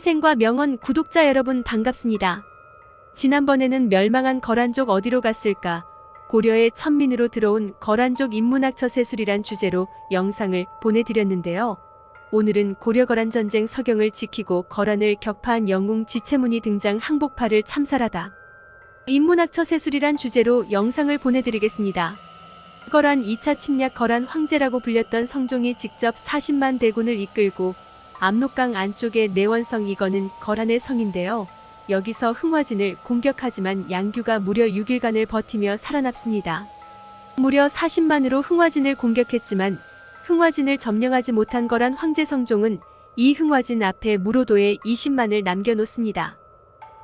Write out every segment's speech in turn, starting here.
인생과 명언 구독자 여러분 반갑습니다. 지난번에는 멸망한 거란족 어디로 갔을까? 고려의 천민으로 들어온 거란족 인문학 처 세술이란 주제로 영상을 보내드렸는데요. 오늘은 고려 거란 전쟁 서경을 지키고 거란을 격파한 영웅 지체문이 등장 항복파를 참살하다. 인문학 처 세술이란 주제로 영상을 보내드리겠습니다. 거란 2차 침략 거란 황제라고 불렸던 성종이 직접 40만 대군을 이끌고 압록강 안쪽의 내원성 이거는 거란의 성인데요. 여기서 흥화진을 공격하지만 양규가 무려 6일간을 버티며 살아남습니다. 무려 40만으로 흥화진을 공격했지만 흥화진을 점령하지 못한 거란 황제 성종은 이 흥화진 앞에 무로도에 20만을 남겨놓습니다.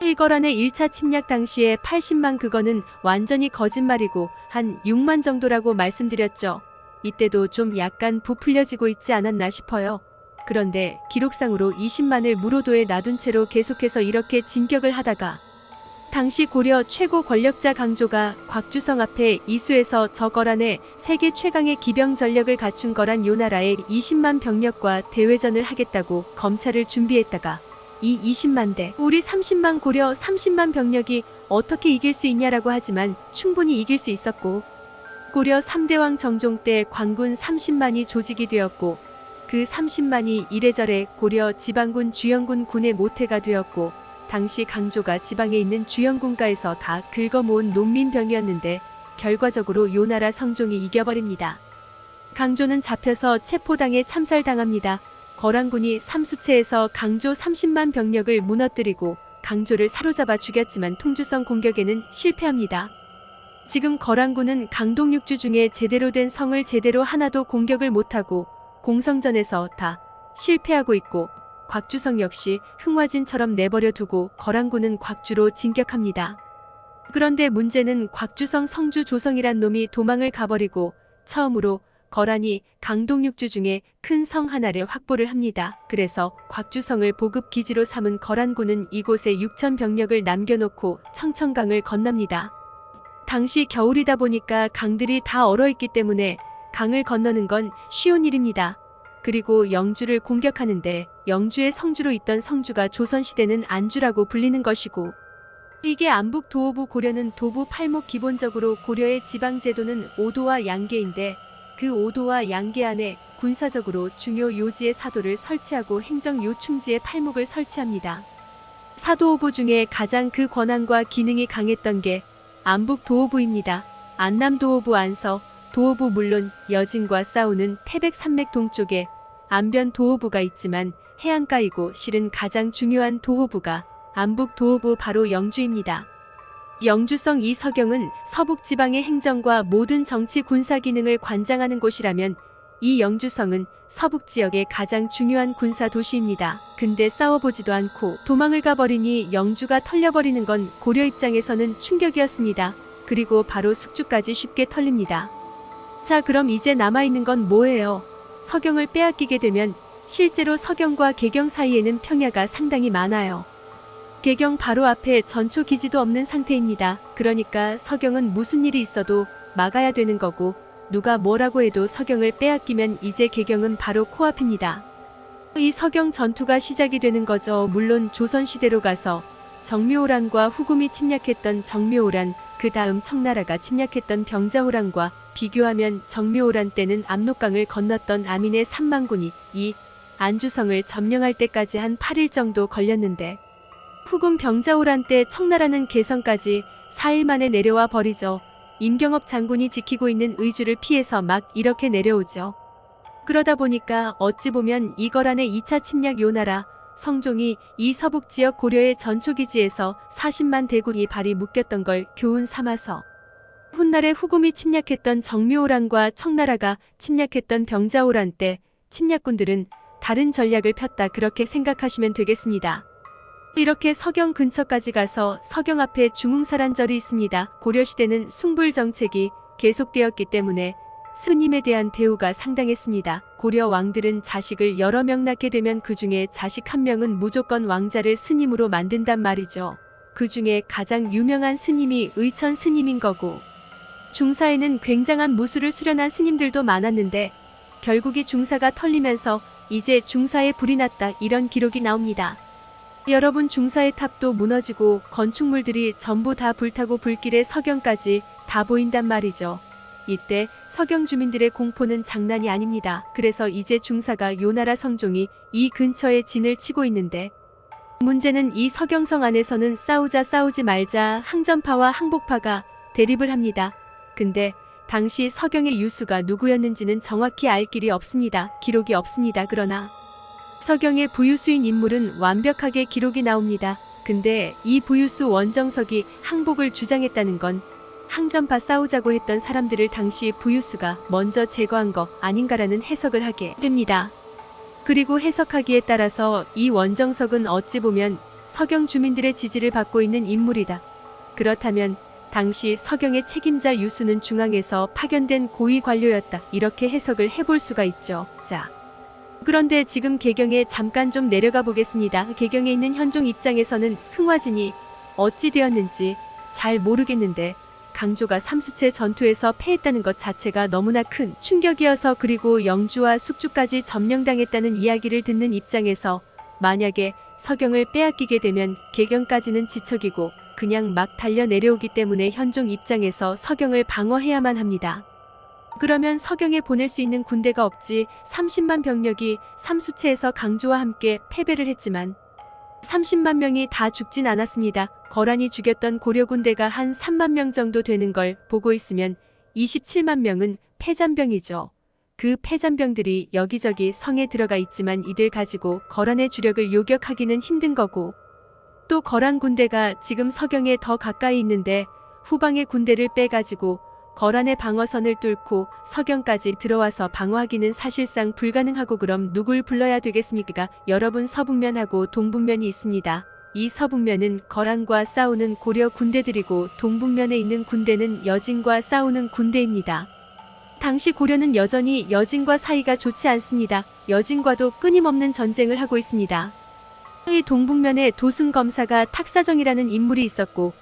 일거란의 1차 침략 당시에 80만 그거는 완전히 거짓말이고 한 6만 정도라고 말씀드렸죠. 이때도 좀 약간 부풀려지고 있지 않았나 싶어요. 그런데 기록상으로 20만을 무로도에 놔둔 채로 계속해서 이렇게 진격을 하다가 당시 고려 최고 권력자 강조가 곽주성 앞에 이수에서 저 거란에 세계 최강의 기병 전력을 갖춘 거란 요나라의 20만 병력과 대회전을 하겠다고 검찰을 준비했다가 이 20만 대 우리 30만 고려 30만 병력이 어떻게 이길 수 있냐라고 하지만 충분히 이길 수 있었고 고려 3대왕 정종 때 관군 30만이 조직이 되었고 그 30만이 이래저래 고려 지방군 주영군 군의 모태가 되었고 당시 강조가 지방에 있는 주영군가에서 다 긁어모은 농민병이었는데 결과적으로 요나라 성종이 이겨버립니다. 강조는 잡혀서 체포당해 참살당합니다. 거란군이 삼수체에서 강조 30만 병력을 무너뜨리고 강조를 사로잡아 죽였지만 통주성 공격에는 실패합니다. 지금 거란군은 강동 육주 중에 제대로 된 성을 제대로 하나도 공격을 못하고 공성전에서 다 실패하고 있고 곽주성 역시 흥화진처럼 내버려 두고 거란군은 곽주로 진격합니다. 그런데 문제는 곽주성 성주 조성이란 놈이 도망을 가버리고 처음으로 거란이 강동육주 중에 큰 성 하나를 확보를 합니다. 그래서 곽주성을 보급 기지로 삼은 거란군은 이곳에 6천 병력을 남겨놓고 청천강을 건넙니다. 당시 겨울이다 보니까 강들이 다 얼어있기 때문에 강을 건너는 건 쉬운 일입니다. 그리고 영주를 공격하는데 영주의 성주로 있던 성주가 조선시대는 안주라고 불리는 것이고 이게 안북 도호부 고려는 도부 팔목 기본적으로 고려의 지방제도는 오도와 양계인데 그 오도와 양계 안에 군사적으로 중요 요지의 사도를 설치하고 행정 요충지에 팔목을 설치합니다. 사도호부 중에 가장 그 권한과 기능이 강했던 게 안북 도호부입니다. 안남 도호부 안서, 도호부 물론 여진과 싸우는 태백 산맥 동쪽에 안변 도호부가 있지만 해안가이고 실은 가장 중요한 도호부가 안북 도호부 바로 영주입니다. 영주성 이 서경은 서북 지방의 행정과 모든 정치 군사 기능을 관장하는 곳이라면 이 영주성은 서북 지역의 가장 중요한 군사 도시입니다. 근데 싸워보지도 않고 도망을 가버리니 영주가 털려버리는 건 고려 입장에서는 충격이었습니다. 그리고 바로 숙주까지 쉽게 털립니다. 자, 그럼 이제 남아있는 건 뭐예요? 서경을 빼앗기게 되면 실제로 서경과 개경 사이에는 평야가 상당히 많아요. 개경 바로 앞에 전초 기지도 없는 상태입니다. 그러니까 서경은 무슨 일이 있어도 막아야 되는 거고 누가 뭐라고 해도 서경을 빼앗기면 이제 개경은 바로 코앞입니다. 이 서경 전투가 시작이 되는 거죠. 물론 조선시대로 가서 정묘호란과 후금이 침략했던 정묘호란, 그 다음 청나라가 침략했던 병자호란과 비교하면 정묘호란 때는 압록강을 건넜던 아민의 3만군이 이 안주성을 점령할 때까지 한 8일 정도 걸렸는데 후금 병자호란 때 청나라는 개성까지 4일 만에 내려와 버리죠. 임경업 장군이 지키고 있는 의주를 피해서 막 이렇게 내려오죠. 그러다 보니까 어찌 보면 이거란의 2차 침략 요나라 성종이 이 서북 지역 고려의 전초기지에서 40만 대군이 발이 묶였던 걸 교훈 삼아서 훗날에 후금이 침략했던 정묘호란과 청나라가 침략했던 병자호란 때 침략군들은 다른 전략을 폈다 그렇게 생각하시면 되겠습니다. 이렇게 서경 근처까지 가서 서경 앞에 중흥사란 절이 있습니다. 고려시대는 숭불 정책이 계속되었기 때문에 스님에 대한 대우가 상당했습니다. 고려 왕들은 자식을 여러 명 낳게 되면 그 중에 자식 한 명은 무조건 왕자를 스님으로 만든단 말이죠. 그 중에 가장 유명한 스님이 의천 스님인 거고 중사에는 굉장한 무술을 수련한 스님들도 많았는데 결국 이 중사가 털리면서 이제 중사에 불이 났다 이런 기록이 나옵니다. 여러분 중사의 탑도 무너지고 건축물들이 전부 다 불타고 불길의 서경까지 다 보인단 말이죠. 이때 서경 주민들의 공포는 장난이 아닙니다. 그래서 이제 중사가 요나라 성종이 이 근처에 진을 치고 있는데 문제는 이 서경성 안에서는 싸우자 싸우지 말자 항전파와 항복파가 대립을 합니다. 근데 당시 서경의 유수가 누구였는지는 정확히 알 길이 없습니다. 기록이 없습니다. 그러나 서경의 부유수인 인물은 완벽하게 기록이 나옵니다. 근데 이 부유수 원정석이 항복을 주장했다는 건 항전파 싸우자고 했던 사람들을 당시 부유수가 먼저 제거한 거 아닌가라는 해석을 하게 됩니다. 그리고 해석하기에 따라서 이 원정석은 어찌 보면 서경 주민들의 지지를 받고 있는 인물이다. 그렇다면 당시 서경의 책임자 유수는 중앙에서 파견된 고위 관료였다. 이렇게 해석을 해볼 수가 있죠. 자. 그런데 지금 개경에 잠깐 좀 내려가 보겠습니다. 개경에 있는 현종 입장에서는 흥화진이 어찌 되었는지 잘 모르겠는데 강조가 삼수체 전투에서 패했다는 것 자체가 너무나 큰 충격이어서 그리고 영주와 숙주까지 점령당했다는 이야기를 듣는 입장에서 만약에 서경을 빼앗기게 되면 개경까지는 지척이고 그냥 막 달려 내려오기 때문에 현종 입장에서 서경을 방어해야만 합니다. 그러면 서경에 보낼 수 있는 군대가 없지 30만 병력이 삼수체에서 강조와 함께 패배를 했지만 30만 명이 다 죽진 않았습니다. 거란이 죽였던 고려 군대가 한 3만 명 정도 되는 걸 보고 있으면 27만 명은 패잔병이죠. 그 패잔병들이 여기저기 성에 들어가 있지만 이들 가지고 거란의 주력을 요격하기는 힘든 거고 또 거란 군대가 지금 서경에 더 가까이 있는데 후방의 군대를 빼가지고 거란의 방어선을 뚫고 서경까지 들어와서 방어하기는 사실상 불가능하고 그럼 누굴 불러야 되겠습니까? 여러분 서북면하고 동북면이 있습니다. 이 서북면은 거란과 싸우는 고려 군대들이고 동북면에 있는 군대는 여진과 싸우는 군대입니다. 당시 고려는 여전히 여진과 사이가 좋지 않습니다. 여진과도 끊임없는 전쟁을 하고 있습니다. 이 동북면에 도순 검사가 탁사정이라는 인물이 있었고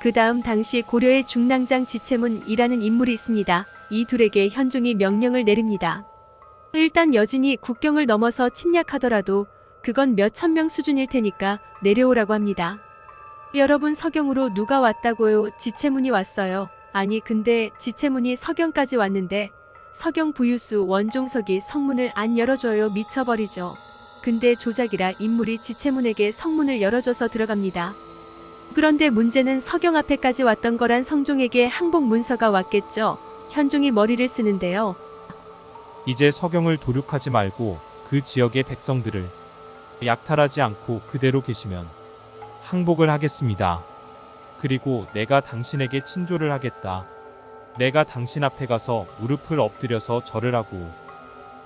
그 다음 당시 고려의 중랑장 지체문이라는 인물이 있습니다. 이 둘에게 현종이 명령을 내립니다. 일단 여진이 국경을 넘어서 침략하더라도 그건 몇천 명 수준일 테니까 내려오라고 합니다. 여러분 서경으로 누가 왔다고요? 지체문이 왔어요. 아니 근데 지체문이 서경까지 왔는데 서경 부유수 원종석이 성문을 안 열어줘요 미쳐버리죠. 근데 조작이라 인물이 지체문에게 성문을 열어줘서 들어갑니다. 그런데 문제는 서경 앞에까지 왔던 거란 성종에게 항복 문서가 왔겠죠. 현종이 머리를 쓰는데요. 이제 서경을 도륙하지 말고 그 지역의 백성들을 약탈하지 않고 그대로 계시면 항복을 하겠습니다. 그리고 내가 당신에게 친조를 하겠다. 내가 당신 앞에 가서 무릎을 엎드려서 절을 하고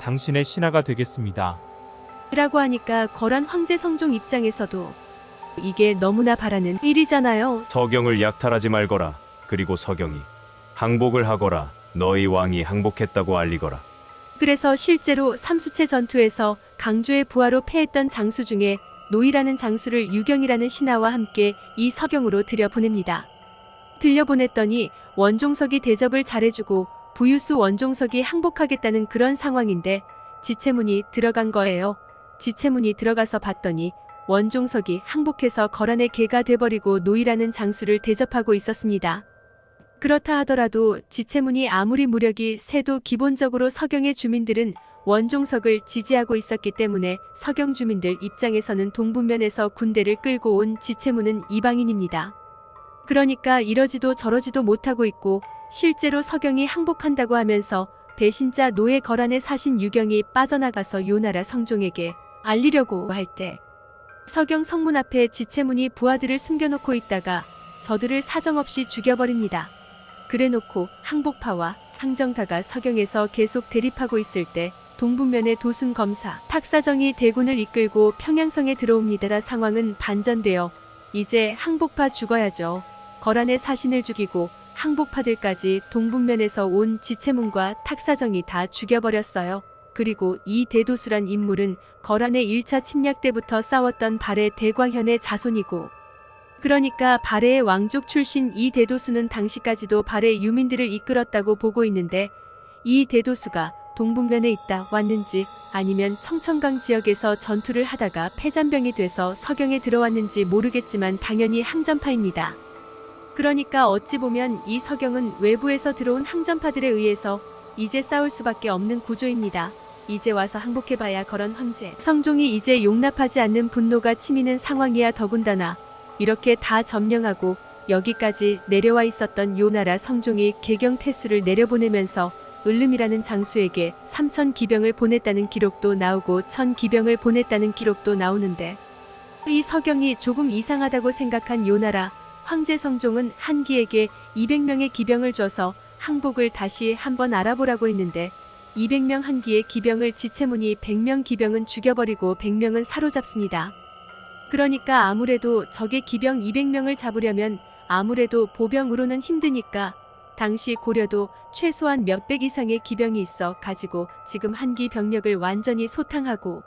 당신의 신하가 되겠습니다. 라고 하니까 거란 황제 성종 입장에서도 이게 너무나 바라는 일이잖아요. 서경을 약탈하지 말거라. 그리고 서경이 항복을 하거라. 너희 왕이 항복했다고 알리거라. 그래서 실제로 삼수체 전투에서 강조의 부하로 패했던 장수 중에 노이라는 장수를 유경이라는 신하와 함께 이 서경으로 들여보냅니다. 들려보냈더니 원종석이 대접을 잘해주고 부유수 원종석이 항복하겠다는 그런 상황인데 지체문이 들어간 거예요. 지체문이 들어가서 봤더니 원종석이 항복해서 거란의 개가 돼버리고 노이라는 장수를 대접하고 있었습니다. 그렇다 하더라도 지체문이 아무리 무력이 세도 기본적으로 서경의 주민들은 원종석을 지지하고 있었기 때문에 서경 주민들 입장에서는 동북면에서 군대를 끌고 온 지체문은 이방인입니다. 그러니까 이러지도 저러지도 못하고 있고 실제로 서경이 항복한다고 하면서 배신자 노예 거란의 사신 유경이 빠져나가서 요나라 성종에게 알리려고 할 때 서경 성문 앞에 지체문이 부하들을 숨겨놓고 있다가 저들을 사정없이 죽여버립니다. 그래놓고 항복파와 항정타가 서경에서 계속 대립하고 있을 때 동북면의 도순 검사 탁사정이 대군을 이끌고 평양성에 들어옵니다. 상황은 반전되어 이제 항복파 죽어야죠. 거란의 사신을 죽이고 항복파들까지 동북면에서 온 지체문과 탁사정이 다 죽여버렸어요. 그리고 이 대도수란 인물은 거란의 1차 침략 때부터 싸웠던 발해 대광현의 자손이고 그러니까 발해의 왕족 출신 이 대도수는 당시까지도 발해 유민들을 이끌었다고 보고 있는데 이 대도수가 동북면에 있다 왔는지 아니면 청천강 지역에서 전투를 하다가 폐잔병이 돼서 서경에 들어왔는지 모르겠지만 당연히 항전파입니다. 그러니까 어찌 보면 이 서경은 외부에서 들어온 항전파들에 의해서 이제 싸울 수밖에 없는 구조입니다. 이제 와서 항복해봐야 거런 황제. 성종이 이제 용납하지 않는 분노가 치미는 상황이야 더군다나 이렇게 다 점령하고 여기까지 내려와 있었던 요나라 성종이 개경 태수를 내려보내면서 을름이라는 장수에게 3천 기병을 보냈다는 기록도 나오고 천 기병을 보냈다는 기록도 나오는데 이 서경이 조금 이상하다고 생각한 요나라 황제 성종은 한기에게 200명의 기병을 줘서 항복을 다시 한번 알아보라고 했는데 200명 한기의 기병을 지체문이 100명 기병은 죽여버리고 100명은 사로잡습니다. 그러니까 아무래도 적의 기병 200명을 잡으려면 아무래도 보병으로는 힘드니까 당시 고려도 최소한 몇백 이상의 기병이 있어 가지고 지금 한기 병력을 완전히 소탕하고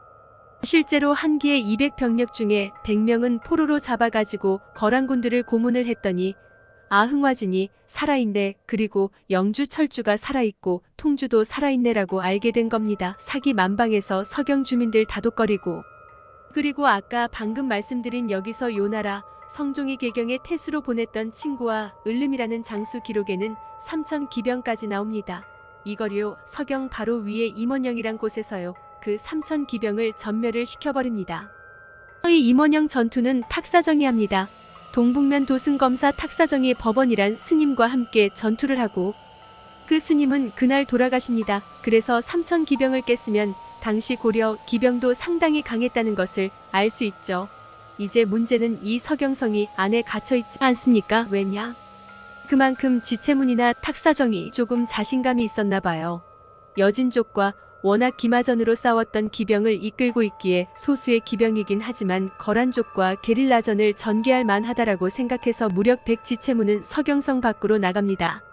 실제로 한기의 200 병력 중에 100명은 포로로 잡아가지고 거란군들을 고문을 했더니 아흥화진이 살아있네 그리고 영주 철주가 살아있고 통주도 살아있네라고 알게 된 겁니다. 사기 만방에서 서경 주민들 다독거리고 그리고 아까 방금 말씀드린 여기서 요나라 성종이 개경에 태수로 보냈던 친구와 을름이라는 장수 기록에는 3천 기병까지 나옵니다. 이거리요 서경 바로 위에 임원영이란 곳에서요 그 3천 기병을 전멸을 시켜버립니다. 이 임원영 전투는 탁사정이 합니다. 동북면 도승검사 탁사정이 법원이란 스님과 함께 전투를 하고 그 스님은 그날 돌아가십니다. 그래서 3천 기병을 깼으면 당시 고려 기병도 상당히 강했다는 것을 알 수 있죠. 이제 문제는 이 서경성이 안에 갇혀 있지 않습니까? 왜냐? 그만큼 지체문이나 탁사정이 조금 자신감이 있었나 봐요. 여진족과 워낙 기마전으로 싸웠던 기병을 이끌고 있기에 소수의 기병이긴 하지만 거란족과 게릴라전을 전개할 만하다라고 생각해서 무력 백 지체문은 서경성 밖으로 나갑니다.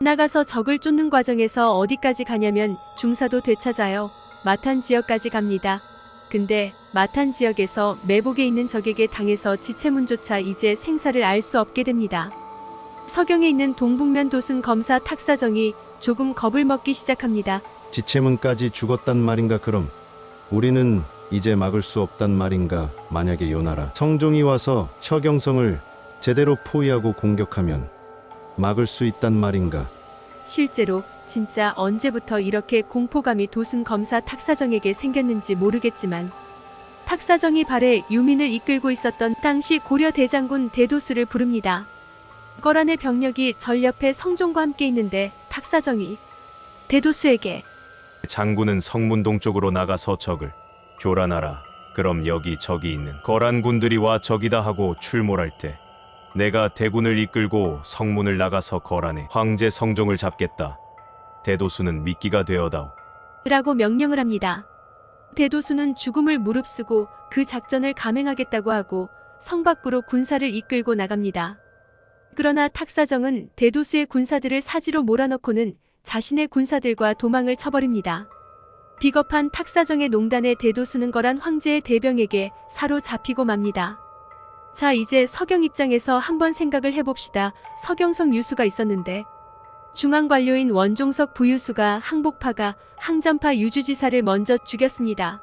나가서 적을 쫓는 과정에서 어디까지 가냐면 중사도 되찾아요. 마탄 지역까지 갑니다. 근데 마탄 지역에서 매복에 있는 적에게 당해서 지체문조차 이제 생사를 알 수 없게 됩니다. 서경에 있는 동북면 도순 검사 탁사정이 조금 겁을 먹기 시작합니다. 지체문까지 죽었단 말인가 그럼 우리는 이제 막을 수 없단 말인가 만약에 요나라 성종이 와서 서경성을 제대로 포위하고 공격하면 막을 수 있단 말인가 실제로 진짜 언제부터 이렇게 공포감이 도순 검사 탁사정에게 생겼는지 모르겠지만 탁사정이 발에 유민을 이끌고 있었던 당시 고려 대장군 대도수를 부릅니다. 거란의 병력이 절 옆에 성종과 함께 있는데 탁사정이 대도수에게 장군은 성문동 쪽으로 나가서 적을 교란하라. 그럼 여기 적이 있는 거란군들이 와 적이다 하고 출몰할 때 내가 대군을 이끌고 성문을 나가서 거란해 황제 성종을 잡겠다. 대도수는 미끼가 되어다오. 라고 명령을 합니다. 대도수는 죽음을 무릅쓰고 그 작전을 감행하겠다고 하고 성 밖으로 군사를 이끌고 나갑니다. 그러나 탁사정은 대도수의 군사들을 사지로 몰아넣고는 자신의 군사들과 도망을 쳐버립니다. 비겁한 탁사정의 농단에 대도수는 거란 황제의 대병에게 사로잡히고 맙니다. 자, 이제 서경 입장에서 한번 생각을 해봅시다. 서경성 유수가 있었는데 중앙관료인 원종석 부유수가 항복파가 항전파 유주지사를 먼저 죽였습니다.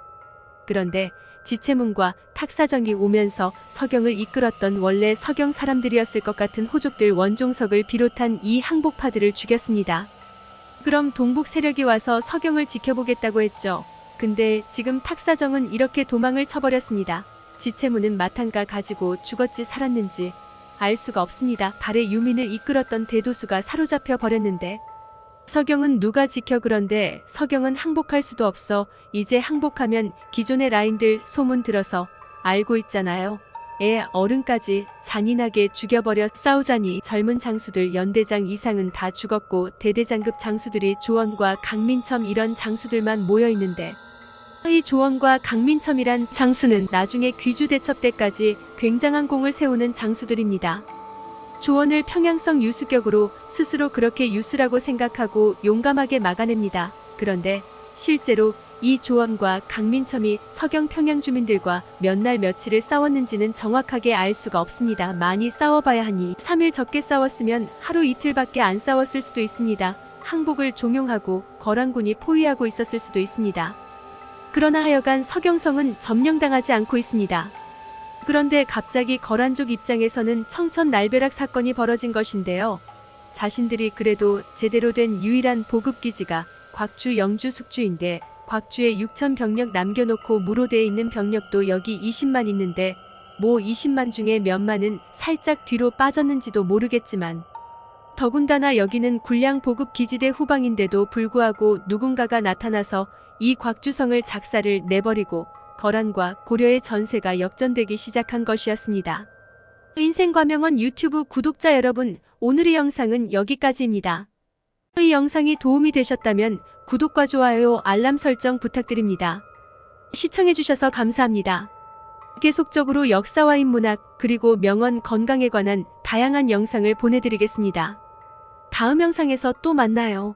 그런데 지체문과 탁사정이 오면서 서경을 이끌었던 원래 서경 사람들이었을 것 같은 호족들 원종석을 비롯한 이 항복파들을 죽였습니다. 그럼 동북 세력이 와서 서경을 지켜보겠다고 했죠. 근데 지금 탁사정은 이렇게 도망을 쳐버렸습니다. 지체문은 마탄가 가지고 죽었지 살았는지 알 수가 없습니다. 발에 유민을 이끌었던 대도수가 사로잡혀 버렸는데 서경은 누가 지켜 그런데 서경은 항복할 수도 없어 이제 항복하면 기존의 라인들 소문 들어서 알고 있잖아요. 애 어른까지 잔인하게 죽여버려 싸우자니 젊은 장수들 연대장 이상은 다 죽었고 대대장급 장수들이 조원과 강민첨 이런 장수들만 모여 있는데 이 조원과 강민첨이란 장수는 나중에 귀주 대첩 때까지 굉장한 공을 세우는 장수들입니다. 조원을 평양성 유수격으로 스스로 그렇게 유수라고 생각하고 용감하게 막아냅니다. 그런데 실제로 이 조원과 강민첨이 서경 평양 주민들과 몇 날 며칠을 싸웠는지는 정확하게 알 수가 없습니다. 많이 싸워봐야 하니 3일 적게 싸웠으면 하루 이틀밖에 안 싸웠을 수도 있습니다. 항복을 종용하고 거란군이 포위하고 있었을 수도 있습니다. 그러나 하여간 서경성은 점령당하지 않고 있습니다. 그런데 갑자기 거란족 입장에서는 청천 날벼락 사건이 벌어진 것인데요. 자신들이 그래도 제대로 된 유일한 보급기지가 곽주 영주 숙주인데 곽주에 6천 병력 남겨놓고 무로대에 있는 병력도 여기 20만 있는데 뭐 20만 중에 몇만은 살짝 뒤로 빠졌는지도 모르겠지만 더군다나 여기는 군량 보급 기지대 후방인데도 불구하고 누군가가 나타나서 이 곽주성을 작사를 내버리고 거란과 고려의 전세가 역전되기 시작한 것이었습니다. 인생과명원 유튜브 구독자 여러분, 오늘의 영상은 여기까지입니다. 이 영상이 도움이 되셨다면 구독과 좋아요, 알람 설정 부탁드립니다. 시청해주셔서 감사합니다. 계속적으로 역사와 인문학 그리고 명언 건강에 관한 다양한 영상을 보내드리겠습니다. 다음 영상에서 또 만나요.